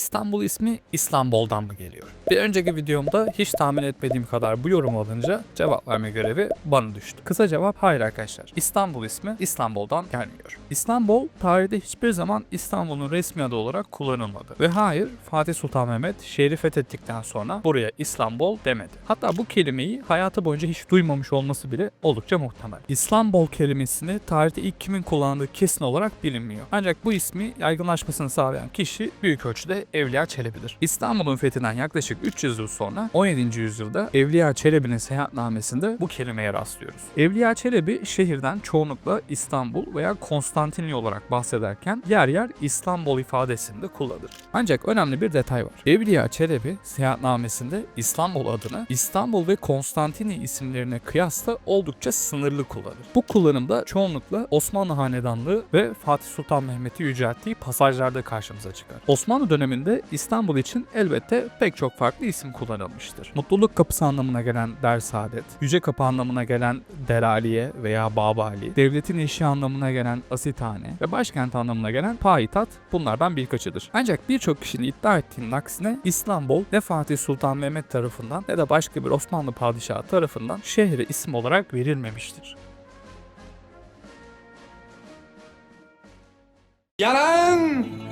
İstanbul ismi İstanbul'dan mı geliyor? Bir önceki videomda hiç tahmin etmediğim kadar bu yorum alınca cevap verme görevi bana düştü. Kısa cevap hayır arkadaşlar. İstanbul ismi İstanbul'dan gelmiyor. İstanbul tarihte hiçbir zaman İstanbul'un resmi adı olarak kullanılmadı. Ve hayır Fatih Sultan Mehmet şehri fethettikten sonra buraya İstanbul demedi. Hatta bu kelimeyi hayatı boyunca hiç duymamış olması bile oldukça muhtemel. İstanbul kelimesini tarihte ilk kimin kullandığı kesin olarak bilinmiyor. Ancak bu ismi yaygınlaşmasını sağlayan kişi büyük ölçüde Evliya Çelebi'dir. İstanbul'un fethinden yaklaşık 300 yıl sonra 17. yüzyılda Evliya Çelebi'nin seyahatnamesinde bu kelimeye rastlıyoruz. Evliya Çelebi şehirden çoğunlukla İstanbul veya Konstantinli olarak bahsederken yer yer İstanbul ifadesini de kullanır. Ancak önemli bir detay var. Evliya Çelebi seyahatnamesinde İstanbul adını İstanbul ve Konstantini isimlerine kıyasla oldukça sınırlı kullanır. Bu kullanımda çoğunlukla Osmanlı Hanedanlığı ve Fatih Sultan Mehmet'i yücelttiği pasajlarda karşımıza çıkar. Osmanlı döneminde İstanbul için elbette pek çok farklı isim kullanılmıştır. Mutluluk kapısı anlamına gelen Dersaadet, Yüce Kapı anlamına gelen Deraliye veya Babali, devletin eşi anlamına gelen Asithane ve başkent anlamına gelen Payitaht bunlardan birkaçıdır. Ancak birçok kişinin iddia ettiğinin aksine İstanbul ne Fatih Sultan Mehmet tarafından ne de başka bir Osmanlı padişahı tarafından şehre isim olarak verilmemiştir. Yalan!